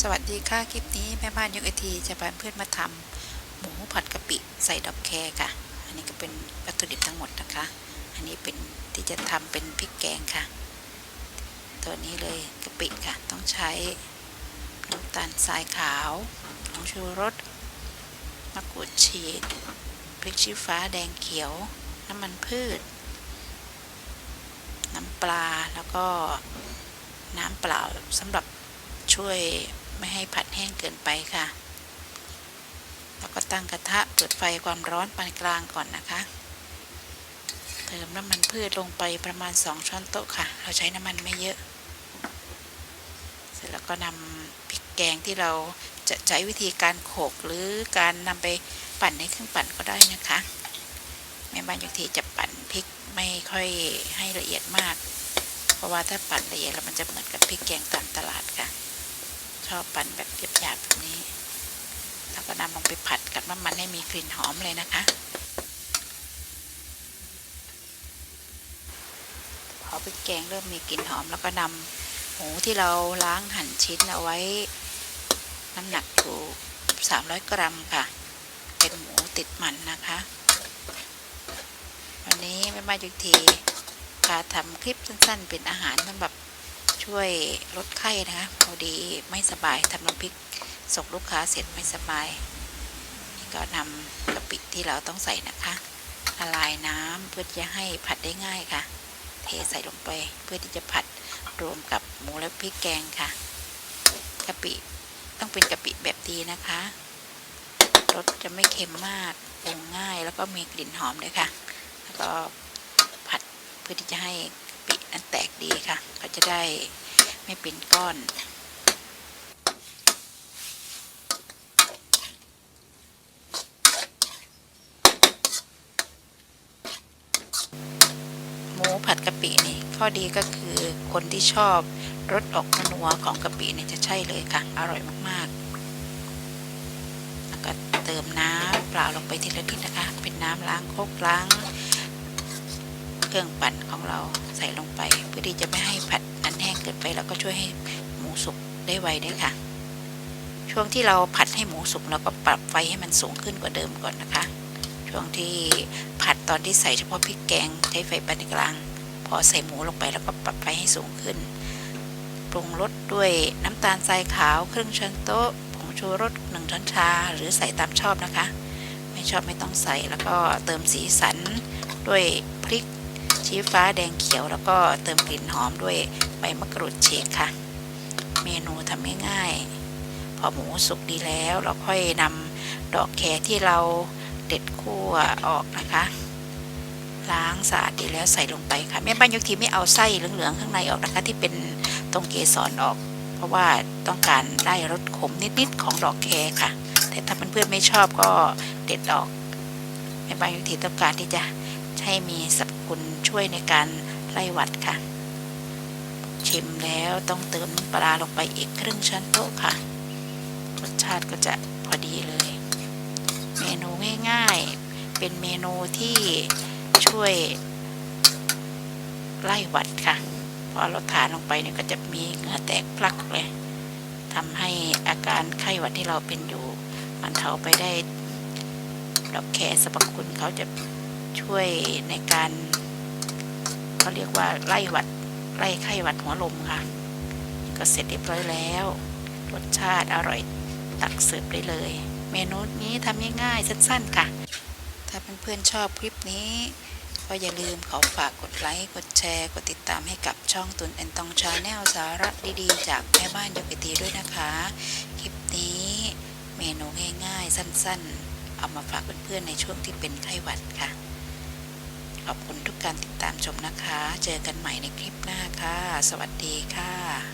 สวัสดีค่ะ คลิปนี้แม่บ้านยกไอทีจะพาเพื่อนมาทำหมูผัดกะปิใส่ดอกแครค่ะ อันนี้ก็เป็นวัตถุดิบทั้งหมดนะคะ อันนี้เป็นที่จะทำเป็นพริกแกงค่ะ ตัวนี้เลยกะปิค่ะ ต้องใช้น้ำตาลทรายขาวผงชูรสมะกรูดฉีดพริกชี้ฟ้าแดงเขียว น้ำมันพืช น้ำปลาแล้วก็น้ำเปล่าสำหรับช่วย ไม่ให้ผัดแห้งเกินไปค่ะ แล้วก็ตั้งกระทะเปิดไฟความร้อนปานกลางก่อนนะคะ เติมน้ำมันพืชลงไปประมาณ 2 ช้อนโต๊ะค่ะ เราใช้น้ำมันไม่เยอะ เสร็จแล้วก็นำพริกแกงที่เราจะใช้วิธีการโขกหรือการนำไปปั่นในเครื่องปั่นก็ได้นะคะแม่บ้านยุทีจะปั่นพริกไม่ค่อยให้ละเอียดมาก เพราะว่าถ้าปั่นละเอียดแล้วมันจะเหมือนกับพริกแกงตามตลาดค่ะ ชอบปั่นแบบหยาบๆแบบนี้ แล้วก็นำลงไปผัดกับน้ำมันให้มีกลิ่นหอมเลยนะคะ พอพริกแกงเริ่มมีกลิ่นหอม แล้วก็นำหมูที่เราล้างหั่นชิ้นเอาไว้ น้ำหนักอยู่300 กรัมค่ะ เป็นหมูติดมันนะคะ วันนี้แม่บ้านยุกทีพาทำคลิปสั้นๆ เป็นอาหารสำหรับ ช่วยลดไข้นะคะพอดีไม่สบายทำน้ำพริกส่งลูกค้าเสร็จไม่สบายนี่ก็นำกะปิที่เราต้องใส่นะคะละลายน้ำเพื่อจะให้ผัดได้ง่ายค่ะ เทใส่ลงไปเพื่อที่จะผัดรวมกับหมูและพริกแกงค่ะกะปิต้องเป็นกะปิแบบดีนะคะรสจะไม่เค็มมากปรุงง่ายแล้วก็มีกลิ่นหอมด้วยค่ะ แล้วก็ผัดเพื่อที่จะให้ กะปินั้นแตกดีค่ะ ก็จะได้ไม่เป็นก้อนหมูผัดกะปินี่ข้อดีก็คือคนที่ชอบรสออกนัวของกะปิเนี่ยจะใช่เลยค่ะ อร่อยมากๆ แล้วก็เติมน้ำเปล่าลงไปทีละนิดนะคะ เป็นน้ำล้างครกล้าง เครื่องปั่นของเราใส่ลงไป เพื่อที่จะไม่ให้ผัดนั้นแห้งเกินไป แล้วก็ช่วยให้หมูสุกได้ไวด้วยค่ะ ช่วงที่เราผัดให้หมูสุกเราก็ปรับไฟให้มันสูงขึ้นกว่าเดิมก่อนนะคะ ช่วงที่ผัดตอนที่ใส่เฉพาะพริกแกงใช้ไฟปานกลาง พอใส่หมูลงไปแล้วก็ปรับไฟให้สูงขึ้นปรุงรสด้วยน้ำตาลทรายขาวครึ่งช้อนโต๊ะผงชูรสหนึ่งช้อนชา หรือใส่ตามชอบนะคะ ไม่ชอบไม่ต้องใส่แล้วก็เติมสีสันด้วยพริก ชี้ฟ้าแดงเขียวแล้วก็เติมกลิ่นหอมด้วยใบมะกรูดฉีกค่ะ เมนูทำง่ายๆพอหมูสุกดีแล้ว เราค่อยนำดอกแครที่เราเด็ดคั่วออกนะคะล้างสะอาดดีแล้วใส่ลงไปค่ะแม่บ้านยกทีไม่เอาไส้เหลืองๆข้างในออกนะคะ ที่เป็นตรงเกสรออก เพราะว่าต้องการได้รสขมนิดๆของดอกแครค่ะ แต่ถ้าเพื่อนๆไม่ชอบก็เด็ดออกแม่บ้านยกทีต้องการที่จะ ให้มีสรรพคุณช่วยในการไล่หวัดค่ะ ชิมแล้วต้องเติมปลาลงไปอีกครึ่งช้อนโต๊ะค่ะรสชาติก็จะพอดีเลย เมนูง่ายๆ เป็นเมนูที่ช่วยไล่หวัดค่ะพอเราทานลงไปเนี่ยก็จะมีเหงื่อแตกพลักเลยทำให้อาการไข้หวัดที่เราเป็นอยู่ มันเทาไปได้ดอกแครสรรพคุณเขาจะ ช่วยในการเขาเรียกว่าไล่หวัดไล่ไข้หวัดหัวลมค่ะ ก็เสร็จเรียบร้อยแล้ว รสชาติอร่อยตักเสิร์ฟได้เลย เมนูนี้ทำง่ายๆสั้นๆค่ะ ถ้าเพื่อนๆชอบคลิปนี้ก็อย่าลืมขอฝากกดไลค์ กดแชร์ กดติดตามให้กับช่องตุนแอนตองชาแนลสาระดีๆ จากแม่บ้านยกกตีด้วยนะคะ คลิปนี้เมนูง่ายๆ สั้นๆ เอามาฝากเพื่อนๆในช่วงที่เป็นไข้หวัดค่ะ ขอบคุณทุกการติดตามชมนะคะ เจอกันใหม่ในคลิปหน้าค่ะ สวัสดีค่ะ